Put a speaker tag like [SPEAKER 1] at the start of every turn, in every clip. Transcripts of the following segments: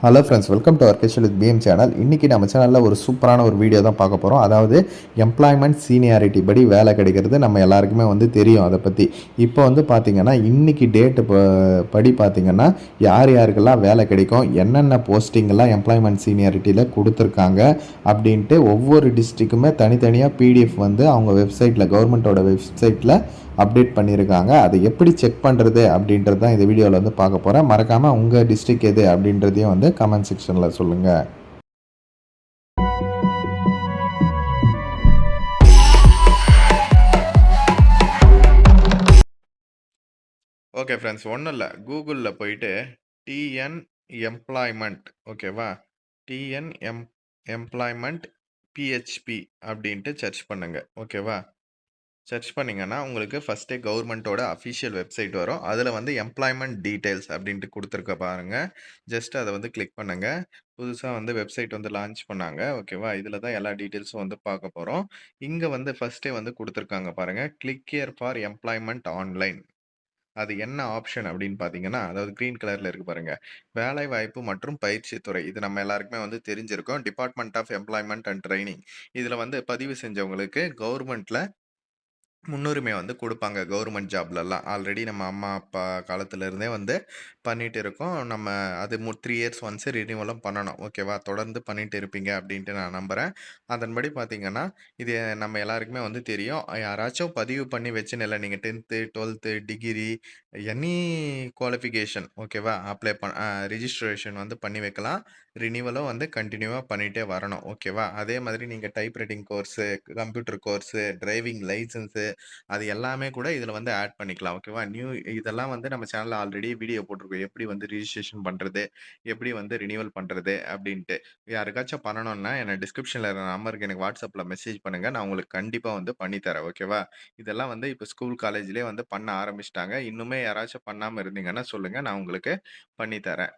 [SPEAKER 1] Hello friends welcome to our casual with PM channel இன்றைக்கி நம்ம சேனலில் ஒரு சூப்பரான ஒரு வீடியோ தான் பார்க்க போகிறோம் அதாவது எம்ப்ளாய்மெண்ட் சீனியாரிட்டி படி வேலை கிடைக்கிறது நம்ம எல்லாருக்குமே வந்து தெரியும் அதை பற்றி இப்போ வந்து பார்த்திங்கன்னா இன்றைக்கி டேட்டு படி பார்த்திங்கன்னா யார் யாருக்கெல்லாம் வேலை கிடைக்கும் என்னென்ன போஸ்டிங்கெல்லாம் எம்ப்ளாய்மெண்ட் சீனியாரிட்டியில் கொடுத்துருக்காங்க அப்படின்ட்டு ஒவ்வொரு டிஸ்ட்ரிக்குமே தனித்தனியாக பிடிஎஃப் வந்து அவங்க வெப்சைட்டில் கவர்மெண்ட்டோட வெப்சைட்டில் அப்டேட் பண்ணியிருக்காங்க அதை எப்படி செக் பண்ணுறது அப்படின்றது தான் இந்த வீடியோவில் வந்து பார்க்க போகிறேன் மறக்காமல் உங்கள் டிஸ்ட்ரிக் எது அப்படின்றதையும் வந்து கமெண்ட் செக்ஷனில் சொல்லுங்கள் ஓகே ஃப்ரெண்ட்ஸ் ஒன்றும் இல்லை. கூகுளில் போயிட்டு டிஎன் எம்ப்ளாய்மெண்ட் ஓகேவா டிஎன் எம் எம்ப்ளாய்மெண்ட் பிஹெச்பி அப்படின்ட்டு சர்ச் பண்ணுங்கள் ஓகேவா சர்ச் பண்ணிங்கன்னா உங்களுக்கு ஃபஸ்ட்டே கவர்மெண்ட்டோட அஃபிஷியல் வெப்சைட் வரும். அதில் வந்து எம்ப்ளாய்மெண்ட் டீட்டெயில்ஸ் அப்படின்ட்டு கொடுத்துருக்க பாருங்கள் ஜஸ்ட் அதை வந்து கிளிக் பண்ணுங்கள் புதுசாக வந்து வெப்சைட் வந்து லான்ச் பண்ணாங்க. ஓகேவா இதில் தான் எல்லா டீட்டெயில்ஸும் வந்து பார்க்க போகிறோம் இங்கே வந்து ஃபஸ்ட்டே வந்து கொடுத்துருக்காங்க பாருங்கள் click year for employment online அது என்ன ஆப்ஷன் அப்படின்னு பார்த்தீங்கன்னா அதாவது க்ரீன் கலரில் இருக்கு பாருங்கள் வேலை வாய்ப்பு மற்றும் பயிற்சி துறை. இது நம்ம எல்லாருக்குமே வந்து தெரிஞ்சிருக்கோம். Department of employment and training இதில் வந்து பதிவு செஞ்சவங்களுக்கு கவர்மெண்ட்டில் முன்னுரிமை வந்து கொடுப்பாங்க கவர்மெண்ட் ஜாப்லலாம். ஆல்ரெடி நம்ம அம்மா அப்பா காலத்துல இருந்தே வந்து பண்ணிட்டு இருக்கோம் நம்ம அது மு த்ரீ இயர்ஸ் ஒன்ஸ் ரினியூவலும் பண்ணணும். ஓகேவா? தொடர்ந்து பண்ணிட்டு இருப்பீங்க அப்படின்ட்டு நான் நம்புகிறேன் அதன்படி பார்த்தீங்கன்னா இது நம்ம எல்லாருக்குமே வந்து தெரியும். யாராச்சும் பதிவு பண்ணி வச்சுன்னு இல்லை நீங்கள் tenth twelfth degree any qualification ஓகேவா? அப்ளை பண் ரிஜிஸ்ட்ரேஷன் வந்து பண்ணி வைக்கலாம். ரினியூவலும் வந்து கண்டினியூவாக பண்ணிகிட்டே வரணும். ஓகேவா அதே மாதிரி நீங்கள் type writing course computer course driving licence அது எல்லாமே கூட இதில் வந்து ஆட் பண்ணிக்கலாம். ஓகேவா நியூ இதெல்லாம் வந்து நம்ம சேனலில் ஆல்ரெடி வீடியோ போட்டிருக்கோம். எப்படி வந்து ரிஜிஸ்ட்ரேஷன் பண்ணுறது எப்படி வந்து ரினியூவல் பண்ணுறது அப்படின்ட்டு. யாருக்காச்சும் பண்ணணும்னா என்ன டிஸ்கிரிப்ஷனில் இருக்கிற நம்பருக்கு எனக்கு வாட்ஸ்அப்பில் மெசேஜ் பண்ணுங்கள் நான் உங்களுக்கு கண்டிப்பாக வந்து பண்ணித்தரேன் ஓகேவா இதெல்லாம் வந்து இப்போ ஸ்கூல் காலேஜ்லேயே வந்து பண்ண ஆரம்பிச்சிட்டாங்க. இன்னுமே யாராச்சும் பண்ணாமல் இருந்தீங்கன்னா சொல்லுங்கள் நான் உங்களுக்கு பண்ணித்தரேன்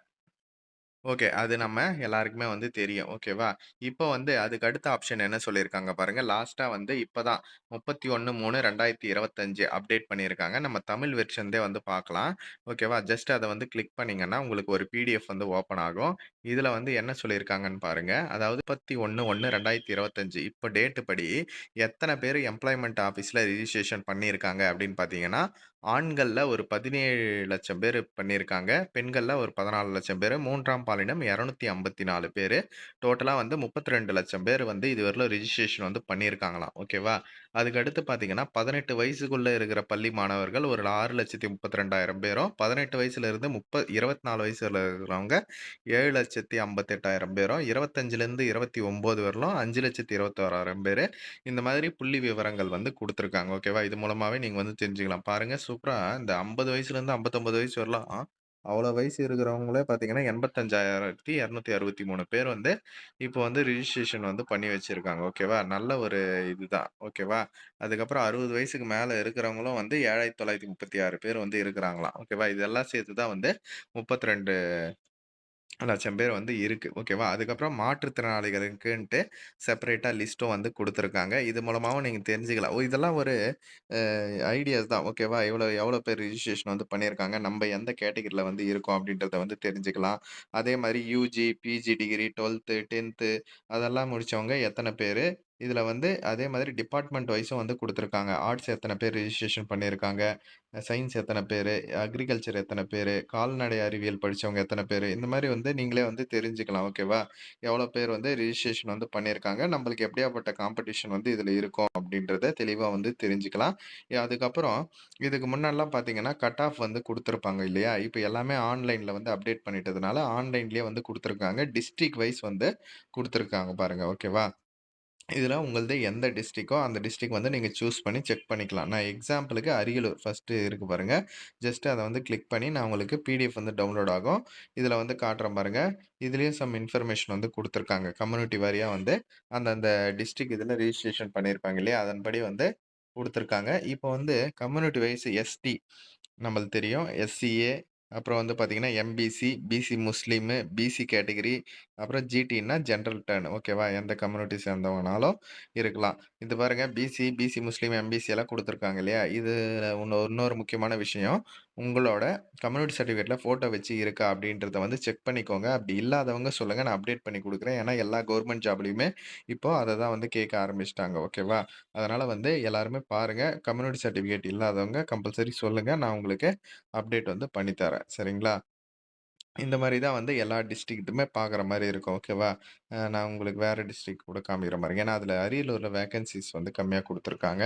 [SPEAKER 1] ஓகே. அது நம்ம எல்லாருக்குமே வந்து தெரியும். ஓகேவா? இப்போ வந்து அதுக்கு அடுத்த ஆப்ஷன் என்ன சொல்லியிருக்காங்க பாருங்க. லாஸ்ட்டா வந்து இப்போ தான் 31/3/2025 அப்டேட் பண்ணியிருக்காங்க. நம்ம தமிழ் வெர்ஷன்தே வந்து பார்க்கலாம். ஓகேவா? ஜஸ்ட் அத வந்து கிளிக் பண்ணீங்கன்னா, உங்களுக்கு ஒரு பிடிஎஃப் வந்து ஓப்பன் ஆகும். இதுல வந்து என்ன சொல்லியிருக்காங்கன்னு பாருங்க. அதாவது 31/1/2025 இப்போ டேட்டு படி எத்தன பேரு எம்ப்ளாய்மென்ட் ஆஃபீஸ்ல ரிஜிஸ்ட்ரேஷன் பண்ணியிருக்காங்க அப்படின்னு பார்த்தீங்கன்னா, ஆண்கள்ல ஒரு 17,00,000 பேரு பண்ணியிருக்காங்க. பெண்கள்ல ஒரு 14,00,000 பேரு. 3ஆம் பாலினம் 254 பேரு. டோட்டலா வந்து 32,00,000 பேர் வந்து இதுவரையிலும் ரிஜிஸ்ட்ரேஷன் வந்து பண்ணியிருக்காங்களாம். ஓகேவா? அதுக்கு அடுத்து பார்த்தீங்கன்னா, 18 வயசுக்குள்ள இருக்கிற பள்ளி மாணவர்கள் ஒரு 6,32,000 பேரும், 18 வயசுலேருந்து முப்ப முப்ப 24 வயசுல இருக்கிறவங்க 7,58,000 பேரும், 25லேருந்து 29 வரலும் 5,21,000 பேரு. இந்த மாதிரி புள்ளி விவரங்கள் வந்து குடுத்துருக்காங்க. ஓகேவா? இது மூலமாவே நீங்க வந்து தெரிஞ்சுக்கலாம். பாருங்க சூப்பரா இந்த 50 வயசுலேருந்து 59 வயசு வரலாம் அவ்வளோ வயசு இருக்கிறவங்களே பார்த்தீங்கன்னா, 85,263 பேர் வந்து இப்போ வந்து ரிஜிஸ்ட்ரேஷன் வந்து பண்ணி வச்சிருக்காங்க. ஓகேவா? நல்ல ஒரு இதுதான். ஓகேவா? அதுக்கப்புறம் 60 வயசுக்கு மேல இருக்கிறவங்களும் வந்து 7,936 பேர் வந்து இருக்கிறாங்களாம். ஓகேவா? இதெல்லாம் சேர்த்து தான் வந்து 32 லட்சம் பேர் வந்து இருக்குது ஓகேவா? அதுக்கப்புறம் மாற்றுத்திறனாளிகளுக்குன்ட்டு செப்பரேட்டாக லிஸ்ட்டும் வந்து கொடுத்துருக்காங்க இது மூலமாகவும் நீங்கள் தெரிஞ்சுக்கலாம். ஓ! இதெல்லாம் ஒரு ஐடியாஸ் தான். ஓகேவா? எவ்வளோ எவ்வளோ பேர் ரிஜிஸ்ட்ரேஷன் வந்து பண்ணியிருக்காங்க. நம்ம எந்த கேட்டகரியில் வந்து இருக்கோம் அப்படின்றத வந்து தெரிஞ்சுக்கலாம். அதே மாதிரி யூஜி, பிஜி டிகிரி, 12த்து, 10த்து அதெல்லாம் முடித்தவங்க எத்தனை பேர் இதில் வந்து அதே மாதிரி டிபார்ட்மெண்ட் வைஸும் வந்து கொடுத்துருக்காங்க ஆர்ட்ஸ் எத்தனை பேர் ரிஜிஸ்ட்ரேஷன் பண்ணியிருக்காங்க. சயின்ஸ் எத்தனை பேர் அக்ரிகல்ச்சர் எத்தனை பேர் கால்நடை அறிவியல் படிச்சவங்க எத்தனை பேர் இந்த மாதிரி வந்து நீங்களே வந்து தெரிஞ்சுக்கலாம். ஓகேவா? எவ்வளோ பேர் வந்து ரிஜிஸ்ட்ரேஷன் வந்து பண்ணியிருக்காங்க. நம்மளுக்கு எப்படியாப்பட்ட காம்படிஷன் வந்து இதில் இருக்கும் அப்படின்றத தெளிவாக வந்து தெரிஞ்சுக்கலாம். அதுக்கப்புறம் இதுக்கு முன்னாடிலாம் பார்த்தீங்கன்னா, கட் ஆஃப் வந்து கொடுத்துருப்பாங்க இல்லையா? இப்போ எல்லாமே ஆன்லைனில் வந்து அப்டேட் பண்ணிட்டதுனால, ஆன்லைன்லேயே வந்து கொடுத்துருக்காங்க டிஸ்ட்ரிக்ட் வைஸ் வந்து கொடுத்துருக்காங்க பாருங்கள் ஓகேவா? இதில் உங்களது எந்த டிஸ்ட்ரிக்கோ, அந்த டிஸ்ட்ரிக் வந்து நீங்கள் சூஸ் பண்ணி செக் பண்ணிக்கலாம். நான் எக்ஸாம்பிளுக்கு அரியலூர் ஃபஸ்ட்டு இருக்கு பாருங்கள் ஜஸ்ட் அதை வந்து கிளிக் பண்ணி நான் உங்களுக்கு பிடிஎஃப் வந்து டவுன்லோட் ஆகும். இதில் வந்து காட்டுறேன் பாருங்கள் இதுலேயும் சம் இன்ஃபர்மேஷன் வந்து கொடுத்துருக்காங்க கம்யூனிட்டி வாரியாக வந்து அந்தந்த டிஸ்ட்ரிக் இதில் ரிஜிஸ்ட்ரேஷன் பண்ணியிருப்பாங்க இல்லையா? அதன்படி வந்து கொடுத்துருக்காங்க இப்போ வந்து கம்யூனிட்டி வைஸ் எஸ்டி நம்மளுக்கு தெரியும். எஸ்சிஏ அப்புறம் வந்து பார்த்தீங்கன்னா, எம்பிசி, பிசி முஸ்லீமு, பிசி கேட்டகிரி அப்புறம் ஜிடின்னா ஜென்ரல் டர்ன் ஓகேவா? எந்த கம்யூனிட்டி சேர்ந்தவங்கனாலும் இருக்கலாம். இது பாருங்க பிசி, பிசி முஸ்லீம், எம்பிசி எல்லாம் கொடுத்துருக்காங்க இல்லையா? இது இன்னொரு முக்கியமான விஷயம். உங்களோட கம்யூனிட்டி சர்டிஃபிகேட்டில் ஃபோட்டோ வச்சு இருக்கா அப்படின்றத வந்து செக் பண்ணிக்கோங்க. அப்படி இல்லாதவங்க சொல்லுங்கள் நான் அப்டேட் பண்ணி கொடுக்குறேன் ஏன்னா எல்லா கவர்மெண்ட் ஜாப்லேயுமே இப்போ அதை தான் வந்து கேட்க ஆரம்பிச்சுட்டாங்க. ஓகேவா? அதனால் வந்து எல்லாருமே பாருங்க. கம்யூனிட்டி சர்டிஃபிகேட் இல்லாதவங்க கம்பல்சரி சொல்லுங்கள் நான் உங்களுக்கு அப்டேட் வந்து பண்ணி தரேன். சரிங்களா? இந்த மாரி தான் வந்து எல்லா டிஸ்ட்ரிக்ட்டுமே பார்க்குற மாரி இருக்கும். ஓகேவா? அ நான் உங்களுக்கு வேற டிஸ்ட்ரிக்ட் கூட காமிக்கிற மாதிரி ஏன்னா, அதில அரியலூர்ல வேக்கன்ஸீஸ் வந்து கம்மியா குடுத்துருக்காங்க.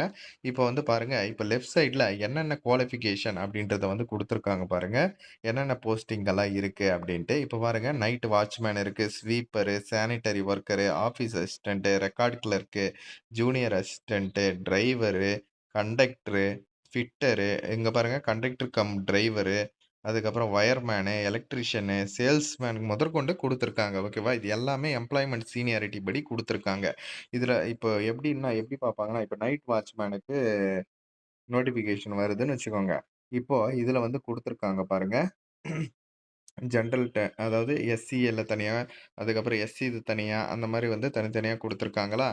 [SPEAKER 1] இப்போ வந்து பாருங்க, இப்போ லெஃப்ட் சைட்ல என்னென்ன குவாலிஃபிகேஷன் அப்படின்றத வந்து குடுத்துருக்காங்க பாருங்க. என்னென்ன போஸ்டிங்கெல்லாம் இருக்குது இருக்கு அப்படின்ட்டு. இப்போ பாருங்க நைட் வாட்ச்மேன் இருக்கு, sweeper, sanitary worker office assistant, record clerk, junior assistant, driver, conductor, fitter, இங்க பாருங்க கண்டக்டர் கம் டிரைவரு, அதுக்கப்புறம் ஒயர்மேனு எலக்ட்ரிஷியனு, சேல்ஸ்மேனுக்கு முதற்கொண்டு கொடுத்துருக்காங்க ஓகேவா? இது எல்லாமே எம்ப்ளாய்மெண்ட் சீனியாரிட்டி படி கொடுத்துருக்காங்க இதில் இப்போ எப்படின்னா எப்படி பார்ப்பாங்கன்னா, இப்போ நைட் வாட்ச்மேனுக்கு நோட்டிஃபிகேஷன் வருதுன்னு வச்சுக்கோங்க. இப்போ இதில் வந்து கொடுத்துருக்காங்க பாருங்கள் ஜென்ரல் அதாவது எஸ்சிஎல்ல தனியாக அதுக்கப்புறம் எஸ்சி இது தனியாக அந்த மாதிரி வந்து தனித்தனியாக கொடுத்துருக்காங்களா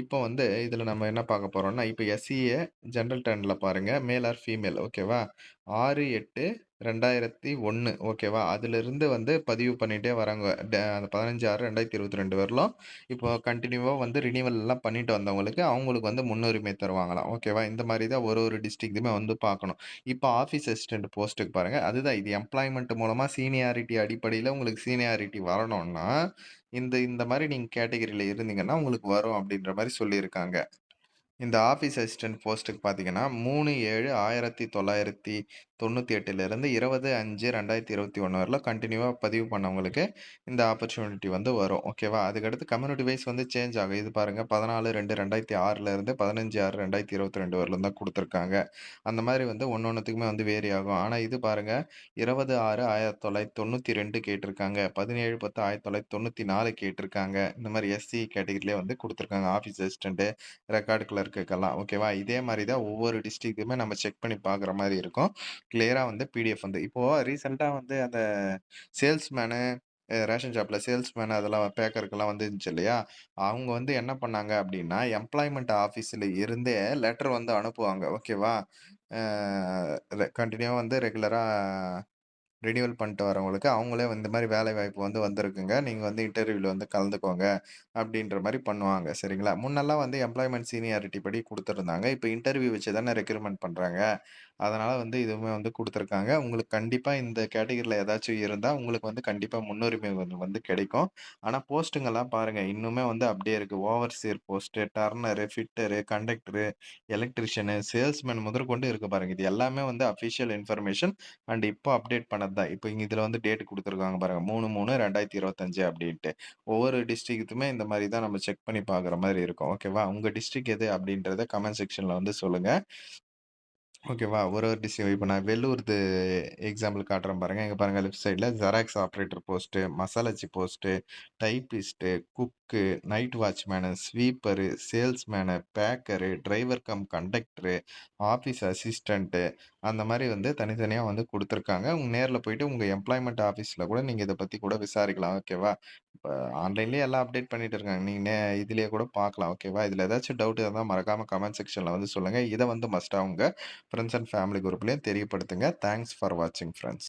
[SPEAKER 1] இப்போ வந்து இதில் நம்ம என்ன பார்க்க போகிறோம்னா இப்போ எஸ்சிஏ ஜென்ரல் டர்ன்ல பாருங்கள் மேல் ஆர் ஃபீமேல் ஓகேவா? ஆறு எட்டு 6/8/2001 ஓகேவா? அதிலிருந்து வந்து பதிவு பண்ணிகிட்டே வராங்க. ட 15/6/2022 வரலும். இப்போ கண்டினியூவாக வந்து ரினிவல்லாம் பண்ணிட்டு வந்தவங்களுக்கு, அவங்களுக்கு வந்து முன்னுரிமை தருவாங்களாம். ஓகேவா? இந்த மாதிரி தான் ஒரு ஒரு டிஸ்ட்ரிக்ட்டுமே வந்து பார்க்கணும். இப்போ ஆஃபீஸ் அசிஸ்டன்ட் போஸ்ட்டுக்கு பாருங்கள் அதுதான் இது எம்ப்ளாய்மெண்ட் மூலமாக சீனியாரிட்டி அடிப்படையில் உங்களுக்கு சீனியாரிட்டி வரணும்னா, இந்த இந்த மாதிரி நீங்கள் கேட்டகரியில் இருந்தீங்கன்னா, உங்களுக்கு வரும் அப்படின்ற மாதிரி சொல்லியிருக்காங்க. இந்த ஆஃபீஸ் அசிஸ்டன்ட் போஸ்ட்டுக்கு பார்த்தீங்கன்னா மூணு ஏழு ஆயிரத்தி தொள்ளாயிரத்தி தொண்ணூற்றி எட்டுலேருந்து இருபது அஞ்சு ரெண்டாயிரத்தி இருபத்தி ஒன்று வரலாம் கண்டினியூவாக பதிவு பண்ணவங்களுக்கு இந்த ஆப்பர்ச்சுனிட்டி வந்து வரும். ஓகேவா அதுக்கடுத்து கம்யூனிட்டி வைஸ் வந்து சேஞ்ச் ஆகும். இது பாருங்கள் பதினாலு ரெண்டு ரெண்டாயிரத்தி ஆறுலேருந்து பதினஞ்சு ஆறு ரெண்டாயிரத்தி இருபத்தி ரெண்டு வரலும் தான் கொடுத்துருக்காங்க. அந்த மாதிரி வந்து ஒன்று ஒன்றுத்துக்குமே வந்து வேரி ஆகும். ஆனால் இது பாருங்கள் இருபது ஆறு ஆயிரத்தி தொள்ளாயிரத்தி தொண்ணூற்றி ரெண்டு கேட்டிருக்காங்க. பதினேழு பத்து ஆயிரத்தி தொள்ளாயிரத்தி தொண்ணூற்றி நாலு கேட்டிருக்காங்க. இந்த மாதிரி எஸ்சி கேட்டகரியிலே வந்து கொடுத்துருக்காங்க ஆஃபீஸ் அசிஸ்டண்ட்டு ரெக்கார்டு கிளர்க் கிளர்க்குக்கெல்லாம். ஓகேவா? இதே மாதிரி தான் ஒவ்வொரு டிஸ்ட்ரிக்ட்டுமே நம்ம செக் பண்ணி பார்க்குற மாதிரி இருக்கும். கிளியராக வந்து பிடிஎஃப் வந்து இப்போது ரீசெண்டாக வந்து அந்த சேல்ஸ்மேனு, ரேஷன் ஷாப்பில் சேல்ஸ்மேன் அதெல்லாம் பேக்கருக்கெல்லாம் வந்துருந்துச்சு இல்லையா? அவங்க வந்து என்ன பண்ணாங்க அப்படின்னா, எம்ப்ளாய்மெண்ட் ஆஃபீஸில் இருந்தே லெட்டர் வந்து அனுப்புவாங்க. ஓகேவா? கண்டினியூவாக வந்து ரெகுலராக ரினியூவல் பண்ணிட்டு வரவங்களுக்கு, அவங்களே இந்த மாதிரி வேலை வாய்ப்பு வந்து வந்திருக்குங்க. நீங்கள் வந்து இன்டர்வியூவில் வந்து கலந்துக்கோங்க. அப்படின்ற மாதிரி பண்ணுவாங்க. சரிங்களா? முன்னெல்லாம் வந்து எம்ப்ளாய்மெண்ட் சீனியாரிட்டி படி கொடுத்துருந்தாங்க இப்போ இன்டர்வியூ வச்சு தானே ரெக்ரூட்மெண்ட் பண்ணுறாங்க அதனால் வந்து இதுவுமே வந்து கொடுத்துருக்காங்க உங்களுக்கு கண்டிப்பாக இந்த கேட்டகரியில் ஏதாச்சும் இருந்தால் உங்களுக்கு வந்து கண்டிப்பாக முன்னுரிமை வந்து வந்து கிடைக்கும். ஆனால் போஸ்ட்டுங்கெல்லாம் பாருங்க, இன்னுமே வந்து அப்படியே இருக்குது overseer post, turner, fitter, conductor, electrician, salesman முதற்கொண்டு இருக்குது பாருங்கள் இது எல்லாமே வந்து அஃபிஷியல் இன்ஃபர்மேஷன் அண்ட் இப்போ அப்டேட் பண்ண தான். இப்போ இங்க இதுல வந்து டேட் பாருங்கள் பாருங்க. 3/3/2025 அப்படின்ட்டு. ஒவ்வொரு டிஸ்ட்ரிக்ட்டுமே இந்த மாதிரி தான் நம்ம செக் பண்ணி பார்க்குற மாதிரி இருக்கும். ஓகேவா? உங்க டிஸ்ட்ரிக்ட் எது அப்படின்றத கமெண்ட் செக்ஷன்ல வந்து சொல்லுங்க. ஓகேவா? ஒரு ஒரு டிஸ்ட்ரிக் இப்போ நான் வெள்ளூர்து எக்ஸாம்பிள் காட்டுறேன் பாருங்கள் இங்கே பாருங்கள் லெஃப்ட் சைடில் xerox operator post, மசாலாச்சி post, typist, cook, night watchman, sweeper, salesman, baker, driver cum conductor, office assistant அந்த மாதிரி வந்து தனித்தனியாக வந்து கொடுத்துருக்காங்க உங்கள் நேரில் போயிட்டு உங்கள் எம்ப்ளாய்மெண்ட் ஆஃபீஸில் கூட நீங்கள் இதை பற்றி கூட விசாரிக்கலாம். ஓகேவா? இப்போ ஆன்லைன்லேயே எல்லாம் அப்டேட் பண்ணிட்டு இருக்காங்க. நீங்கள் நே இதுலேயே கூட பார்க்கலாம். ஓகேவா? இதில் ஏதாச்சும் டவுட் இருந்தால் மறக்காமல் கமெண்ட் செக்ஷனில் வந்து சொல்லுங்கள் இதை வந்து மஸ்ட்டாக உங்கள் ஃப்ரெண்ட்ஸ் அண்ட் ஃபேமிலி குரூப்லேயும் தெரியப்படுத்துங்க. தேங்க்ஸ் ஃபார் வாட்சிங் ஃப்ரெண்ட்ஸ்